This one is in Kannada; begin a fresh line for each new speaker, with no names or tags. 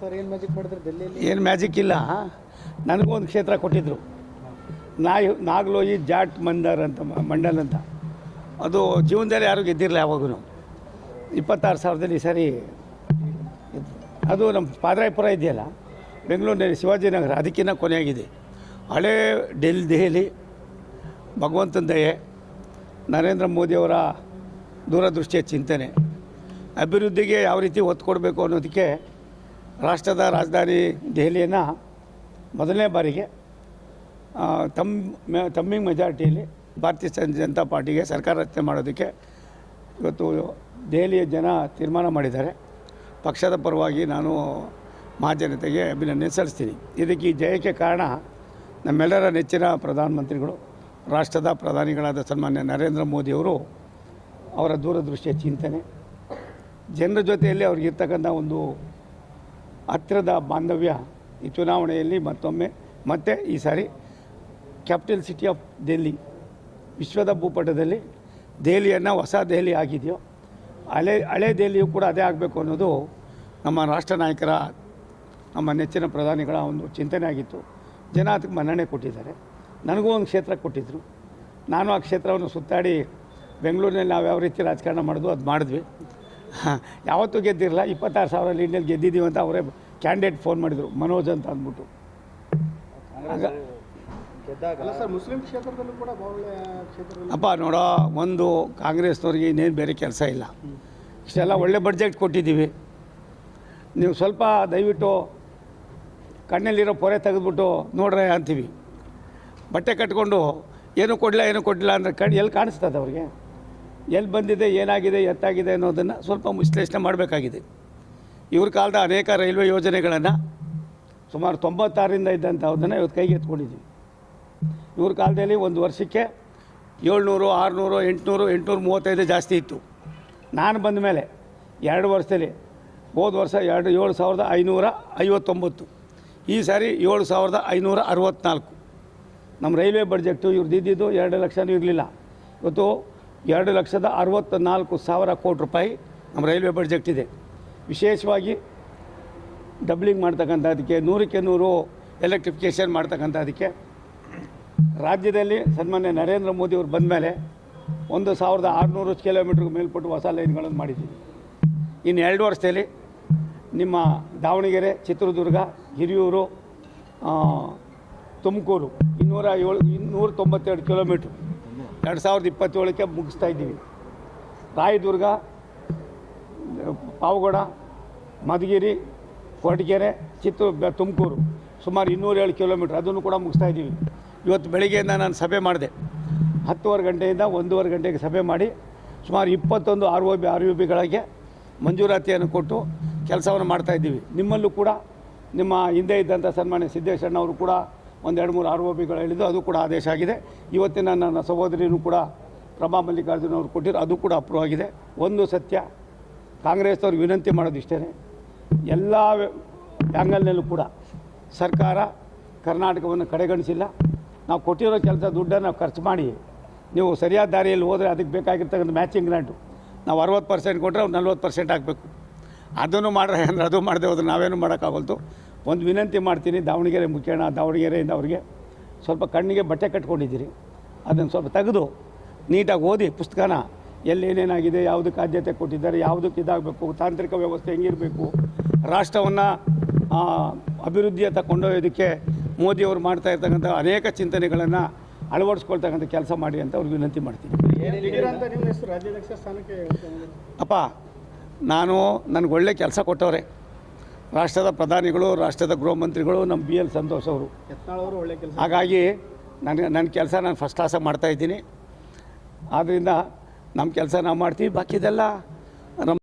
ಸರ್ ಏನು ಮ್ಯಾಜಿಕ್ ಮಾಡಿದ್ರೆ ಡೆಲ್ಲಿಯಲ್ಲಿ
ಏನು ಮ್ಯಾಜಿಕ್ ಇಲ್ಲ. ನನಗೂ ಒಂದು ಕ್ಷೇತ್ರ ಕೊಟ್ಟಿದ್ದರು ನಾಯ್ ನಾಗ್ಲೋಯಿ ಜಾಟ್ ಮಂದರ್ ಅಂತ ಮಂಡಲ್ ಅಂತ. ಅದು ಜೀವನದಲ್ಲಿ ಯಾರು ಗೆದ್ದಿರಲಿಲ್ಲ ಯಾವಾಗೂ ಇಪ್ಪತ್ತಾರು ಸಾವಿರದಲ್ಲಿ ಈ ಸರಿ ಅದು ನಮ್ಮ ಪಾದರಾಯಪುರ ಇದೆಯಲ್ಲ ಬೆಂಗಳೂರಿನಲ್ಲಿ ಶಿವಾಜಿನಗರ ಅದಕ್ಕಿಂತ ಕೊನೆಯಾಗಿದೆ. ಹಳೇ ಡೆಲ್ಲಿ ದೆಹಲಿ ಭಗವಂತನ ದಯೆ ನರೇಂದ್ರ ಮೋದಿಯವರ ದೂರದೃಷ್ಟಿಯ ಚಿಂತನೆ ಅಭಿವೃದ್ಧಿಗೆ ಯಾವ ರೀತಿ ಒತ್ತು ಕೊಡಬೇಕು ಅನ್ನೋದಕ್ಕೆ ರಾಷ್ಟ್ರದ ರಾಜಧಾನಿ ದೆಹಲಿಯನ್ನು ಮೊದಲನೇ ಬಾರಿಗೆ ತಮ್ಮ ತಮ್ಮಿಂಗ್ ಮೆಜಾರಿಟಿಯಲ್ಲಿ ಭಾರತೀಯ ಜನ- ಜನತಾ ಪಾರ್ಟಿಗೆ ಸರ್ಕಾರ ರಚನೆ ಮಾಡೋದಕ್ಕೆ ಇವತ್ತು ದೆಹಲಿಯ ಜನ ತೀರ್ಮಾನ ಮಾಡಿದ್ದಾರೆ. ಪಕ್ಷದ ಪರವಾಗಿ ನಾನು ಮಹಾಜನತೆಗೆ ಅಭಿನಂದನೆ ಸಲ್ಲಿಸ್ತೀನಿ. ಇದಕ್ಕೆ ಈ ಜಯಕ್ಕೆ ಕಾರಣ ನಮ್ಮೆಲ್ಲರ ನೆಚ್ಚಿನ ಪ್ರಧಾನಮಂತ್ರಿಗಳು, ರಾಷ್ಟ್ರದ ಪ್ರಧಾನಿಗಳಾದ ಸನ್ಮಾನ್ಯ ನರೇಂದ್ರ ಮೋದಿಯವರು ಅವರ ದೂರದೃಷ್ಟಿಯ ಚಿಂತನೆ, ಜನರ ಜೊತೆಯಲ್ಲಿ ಅವ್ರಿಗಿರ್ತಕ್ಕಂಥ ಒಂದು ಹತ್ತಿರದ ಬಾಂಧವ್ಯ ಈ ಚುನಾವಣೆಯಲ್ಲಿ ಮತ್ತೊಮ್ಮೆ. ಮತ್ತೆ ಈ ಸಾರಿ ಕ್ಯಾಪಿಟಲ್ ಸಿಟಿ ಆಫ್ ದೆಹಲಿ, ವಿಶ್ವದ ಭೂಪಟದಲ್ಲಿ ದೆಹಲಿಯನ್ನು ಹೊಸ ದೆಹಲಿ ಆಗಿದೆಯೋ, ಹಳೆ ಹಳೆ ದೆಹಲಿಯು ಕೂಡ ಅದೇ ಆಗಬೇಕು ಅನ್ನೋದು ನಮ್ಮ ರಾಷ್ಟ್ರ ನಾಯಕರ ನಮ್ಮ ನೆಚ್ಚಿನ ಪ್ರಧಾನಿಗಳ ಒಂದು ಚಿಂತನೆ ಆಗಿತ್ತು. ಜನ ಅದಕ್ಕೆ ಮನ್ನಣೆ ಕೊಟ್ಟಿದ್ದಾರೆ. ನನಗೂ ಒಂದು ಕ್ಷೇತ್ರ ಕೊಟ್ಟಿದ್ದರು ನಾನು ಆ ಕ್ಷೇತ್ರವನ್ನು ಸುತ್ತಾಡಿ ಬೆಂಗಳೂರಿನಲ್ಲಿ ನಾವು ಯಾವ ರೀತಿ ರಾಜಕಾರಣ ಮಾಡೋದು ಅದು ಮಾಡಿದ್ವಿ. ಯಾವತ್ತೂ ಗೆದ್ದಿರಲ್ಲ ಇಪ್ಪತ್ತಾರು ಸಾವಿರ ಲೀಡ್ನಲ್ಲಿ ಗೆದ್ದಿದ್ದೀವಿ ಅಂತ ಅವರೇ ಕ್ಯಾಂಡಿಡೇಟ್ ಫೋನ್ ಮಾಡಿದರು ಮನೋಜ್ ಅಂತ ಅಂದ್ಬಿಟ್ಟು. ಆಗ
ಅಲ್ಲ ಸರ್ ಮುಸ್ಲಿಂ ಕ್ಷೇತ್ರದಲ್ಲೂ ಕೂಡ
ಅಪ್ಪ ನೋಡೋ ಒಂದು ಕಾಂಗ್ರೆಸ್ನವ್ರಿಗೆ ಇನ್ನೇನು ಬೇರೆ ಕೆಲಸ ಇಲ್ಲ. ಇಷ್ಟೆಲ್ಲ ಒಳ್ಳೆ ಬಡ್ಜೆಟ್ ಕೊಟ್ಟಿದ್ದೀವಿ. ನೀವು ಸ್ವಲ್ಪ ದಯವಿಟ್ಟು ಕಣ್ಣಲ್ಲಿರೋ ಪೊರೆ ತೆಗೆದ್ಬಿಟ್ಟು ನೋಡ್ರೆ ಅಂತೀವಿ. ಬಟ್ಟೆ ಕಟ್ಕೊಂಡು ಏನು ಕೊಡಲಿಲ್ಲ ಏನು ಕೊಡಲಿಲ್ಲ ಅಂದರೆ ಕಣ್ಣು ಎಲ್ಲಿ ಕಾಣಿಸ್ತದೆ ಅವ್ರಿಗೆ? ಎಲ್ಲಿ ಬಂದಿದೆ, ಏನಾಗಿದೆ, ಎತ್ತಾಗಿದೆ ಅನ್ನೋದನ್ನು ಸ್ವಲ್ಪ ವಿಶ್ಲೇಷಣೆ ಮಾಡಬೇಕಾಗಿದೆ. ಇವ್ರ ಕಾಲದ ಅನೇಕ ರೈಲ್ವೆ ಯೋಜನೆಗಳನ್ನು ಸುಮಾರು ತೊಂಬತ್ತಾರರಿಂದ ಇದ್ದಂಥದ್ದನ್ನು ಇವತ್ತು ಕೈಗೆ ಎತ್ಕೊಂಡಿದ್ದೀವಿ. ಇವ್ರ ಕಾಲದಲ್ಲಿ ಒಂದು ವರ್ಷಕ್ಕೆ ಏಳ್ನೂರು, ಆರುನೂರು, ಎಂಟುನೂರು ಎಂಟುನೂರು ಮೂವತ್ತೈದು ಜಾಸ್ತಿ ಇತ್ತು. ನಾನು ಬಂದ ಮೇಲೆ ಎರಡು ವರ್ಷದಲ್ಲಿ, ಹೋದ ವರ್ಷ ಎರಡು, ಏಳು ಸಾವಿರದ ಐನೂರ ಐವತ್ತೊಂಬತ್ತು. ಈ ಸಾರಿ ಏಳು ಸಾವಿರದ ಐನೂರ ಅರವತ್ತ್ನಾಲ್ಕು ನಮ್ಮ ರೈಲ್ವೆ ಬಡ್ಜೆಟ್ಟು ಇವ್ರದ್ದು ಇದ್ದಿದ್ದು ಎರಡು ಲಕ್ಷನೂ ಇರಲಿಲ್ಲ. ಇವತ್ತು ಎರಡು ಲಕ್ಷದ ಅರವತ್ತ ನಾಲ್ಕು ಸಾವಿರ ಕೋಟಿ ರೂಪಾಯಿ ನಮ್ಮ ರೈಲ್ವೆ ಬಜೆಟ್ ಇದೆ. ವಿಶೇಷವಾಗಿ ಡಬ್ಲಿಂಗ್ ಮಾಡ್ತಕ್ಕಂಥದ್ದಕ್ಕೆ ನೂರಕ್ಕೆ ನೂರು ಎಲೆಕ್ಟ್ರಿಫಿಕೇಷನ್ ಮಾಡ್ತಕ್ಕಂಥದ್ದಕ್ಕೆ ರಾಜ್ಯದಲ್ಲಿ ಸನ್ಮಾನ್ಯ ನರೇಂದ್ರ ಮೋದಿ ಅವರು ಬಂದ ಮೇಲೆ ಒಂದು ಸಾವಿರದ ಆರುನೂರು ಕಿಲೋಮೀಟ್ರಿಗೆ ಮೇಲ್ಪಟ್ಟು ಹೊಸ ಲೈನ್ಗಳನ್ನು ಮಾಡಿದ್ದೀವಿ. ಇನ್ನು ಎರಡು ವರ್ಷದಲ್ಲಿ ನಿಮ್ಮ ದಾವಣಗೆರೆ, ಚಿತ್ರದುರ್ಗ, ಹಿರಿಯೂರು ತುಮಕೂರು ಇನ್ನೂರ ಏಳು, ಇನ್ನೂರ ತೊಂಬತ್ತೆರಡು ಕಿಲೋಮೀಟ್ರ್ ಎರಡು ಸಾವಿರದ ಇಪ್ಪತ್ತೇಳಕ್ಕೆ ಮುಗಿಸ್ತಾ ಇದ್ದೀವಿ. ರಾಯದುರ್ಗ, ಪಾವಗಡ, ಮಧುಗಿರಿ ಕೊರಟಗೆರೆ ಚಿತ್ರ ಬ- ತುಮಕೂರು, ಸುಮಾರು ಇನ್ನೂರೇಳು ಕಿಲೋಮೀಟ್ರ್ ಅದನ್ನು ಕೂಡ ಮುಗಿಸ್ತಾ ಇದ್ದೀವಿ. ಇವತ್ತು ಬೆಳಿಗ್ಗೆಯಿಂದ ನಾನು ಸಭೆ ಮಾಡಿದೆ. ಹತ್ತುವರೆ ಗಂಟೆಯಿಂದ ಒಂದೂವರೆ ಗಂಟೆಗೆ ಸಭೆ ಮಾಡಿ ಸುಮಾರು ಇಪ್ಪತ್ತೊಂದು R O B, R U ಬಿಗಳಿಗೆ ಮಂಜೂರಾತಿಯನ್ನು ಕೊಟ್ಟು ಕೆಲಸವನ್ನು ಮಾಡ್ತಾ ಇದ್ದೀವಿ. ನಿಮ್ಮಲ್ಲೂ ಕೂಡ, ನಿಮ್ಮ ಹಿಂದೆ ಇದ್ದಂಥ ಸನ್ಮಾನ್ಯ ಸಿದ್ದೇಶಣ್ಣ ಅವರು ಕೂಡ ಒಂದೆರಡು ಮೂರು ಆರ್ ಬಿಗಳು ಹೇಳಿದ್ದು ಅದು ಕೂಡ ಆದೇಶ ಆಗಿದೆ. ಇವತ್ತಿನ ನನ್ನ ಸಹೋದರಿನೂ ಕೂಡ ಪ್ರಭಾ ಮಲ್ಲಿಕಾರ್ಜುನ ಅವರು ಕೊಟ್ಟಿರೋ ಅದು ಕೂಡ ಅಪ್ರೂವ್ ಆಗಿದೆ. ಒಂದು ಸತ್ಯ ಕಾಂಗ್ರೆಸ್ನವ್ರಿಗೆ ವಿನಂತಿ ಮಾಡೋದು ಇಷ್ಟೇ ಎಲ್ಲ ಆ್ಯಂಗಲ್ನಲ್ಲೂ ಕೂಡ ಸರ್ಕಾರ ಕರ್ನಾಟಕವನ್ನು ಕಡೆಗಣಿಸಿಲ್ಲ. ನಾವು ಕೊಟ್ಟಿರೋ ಕೆಲಸ ದುಡ್ಡನ್ನು ಖರ್ಚು ಮಾಡಿ, ನೀವು ಸರಿಯಾದ ದಾರಿಯಲ್ಲಿ ಹೋದರೆ ಅದಕ್ಕೆ ಬೇಕಾಗಿರ್ತಕ್ಕಂಥ ಮ್ಯಾಚಿಂಗ್ ಗ್ರ್ಯಾಂಟು ನಾವು ಅರವತ್ತು ಪರ್ಸೆಂಟ್ ಕೊಟ್ಟರೆ ಅವ್ರು ನಲ್ವತ್ತು ಪರ್ಸೆಂಟ್ ಹಾಕಬೇಕು. ಅದನ್ನು ಮಾಡ್ರೆ ಅಂದ್ರೆ ಅದು ಮಾಡದೆ ಹೋದ್ರೆ ನಾವೇನು ಮಾಡೋಕ್ಕಾಗಲ್ತು ಒಂದು ವಿನಂತಿ ಮಾಡ್ತೀನಿ ದಾವಣಗೆರೆ ಮುಖ್ಯಣ ದಾವಣಗೆರೆಯಿಂದ ಅವರಿಗೆ ಸ್ವಲ್ಪ ಕಣ್ಣಿಗೆ ಬಟ್ಟೆ ಕಟ್ಕೊಂಡಿದ್ದೀರಿ. ಅದನ್ನು ಸ್ವಲ್ಪ ತೆಗೆದು ನೀಟಾಗಿ ಓದಿ ಪುಸ್ತಕನ ಎಲ್ಲೇನೇನಾಗಿದೆ ಯಾವುದಕ್ಕೆ ಆದ್ಯತೆ ಕೊಟ್ಟಿದ್ದಾರೆ ಯಾವುದಕ್ಕೆ ಇದಾಗಬೇಕು ತಾಂತ್ರಿಕ ವ್ಯವಸ್ಥೆ ಹೆಂಗಿರಬೇಕು ರಾಷ್ಟ್ರವನ್ನು ಅಭಿವೃದ್ಧಿಯತ್ತ ಕೊಂಡೊಯ್ಯೋದಕ್ಕೆ ಮೋದಿಯವರು ಮಾಡ್ತಾ ಇರ್ತಕ್ಕಂಥ ಅನೇಕ ಚಿಂತನೆಗಳನ್ನು ಅಳವಡಿಸ್ಕೊಳ್ತಕ್ಕಂಥ ಕೆಲಸ ಮಾಡಿ ಅಂತ ಅವ್ರಿಗೆ ವಿನಂತಿ ಮಾಡ್ತೀನಿ. ಅಪ್ಪ ನಾನು ನನಗೆ ಒಳ್ಳೆ ಕೆಲಸ ಕೊಟ್ಟವ್ರೆ. ರಾಷ್ಟ್ರದ ಪ್ರಧಾನಿಗಳು ರಾಷ್ಟ್ರದ ಗೃಹ ಮಂತ್ರಿಗಳು ನಮ್ಮ ಬಿ ಎಲ್ ಸಂತೋಷ್
ಅವರು. ಒಳ್ಳೆ ಕೆಲಸ
ಹಾಗಾಗಿ ನನಗೆ ನನ್ನ ಕೆಲಸ ನಾನು ಫಸ್ಟ್ ಕ್ಲಾಸಾಗಿ ಮಾಡ್ತಾಯಿದ್ದೀನಿ ಆದ್ದರಿಂದ ನಮ್ಮ ಕೆಲಸ ನಾವು ಮಾಡ್ತೀವಿ ಬಾಕಿದೆಲ್ಲ